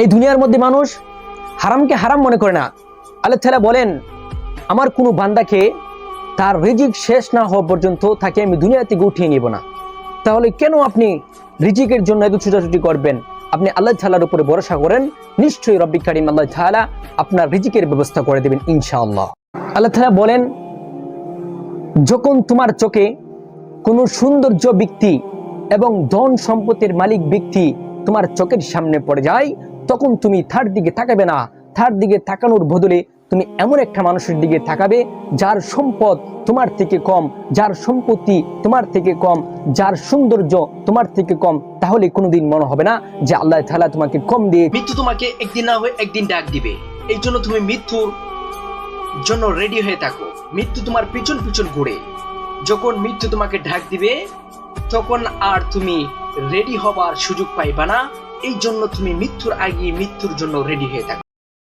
এই দুনিয়ার মধ্যে মানুষ হারামকে হারাম মনে করে না। আল্লাহ তাআলা বলেন, আমার কোনো বান্দাকে তার রিজিক শেষ না হওয়া পর্যন্ত তাকে আমি দুনিয়া থেকে উঠিয়ে নিব না। তাহলে কেন আপনি রিজিকের জন্য এত ছুটাছুটি করবেন? আপনি আল্লাহ তাআলার উপরে ভরসা করেন, নিশ্চয়ই রব্বি কারিম আল্লাহ তাআলা আপনার রিজিকের ব্যবস্থা করে দেবেন ইনশাআল্লাহ। আল্লাহ তাআলা বলেন, যখন তোমার চোখে কোনো সৌন্দর্য ব্যক্তি এবং ধন সম্পত্তির মালিক ব্যক্তি তোমার চোখের সামনে পড়ে যায় তখন তুমি তার দিকে তাকাবে না। তার দিকে তাকানোর বদলে তুমি এমন একটা মানুষের দিকে তাকাবে যার সম্পদ তোমার থেকে কম, যার সম্পত্তি তোমার থেকে কম, যার সৌন্দর্য তোমার থেকে কম। তাহলে কোনোদিন মনে হবে না যে আল্লাহ তাআলা তোমাকে কম দিয়ে মৃত্যু তোমাকে একদিন না হয়ে একদিন ডাক দিবে। এই জন্য তুমি মৃত্যুর জন্য রেডি হয়ে থাকো। মৃত্যু তোমার পিছন পিছন ঘুরে। যখন মৃত্যু তোমাকে ডাক দিবে, তখন আর তুমি রেডি হবার সুযোগ পাইবা না। এই জন্য তুমি মৃত্যুর আগে মৃত্যুর জন্য রেডি হয়ে থাকো।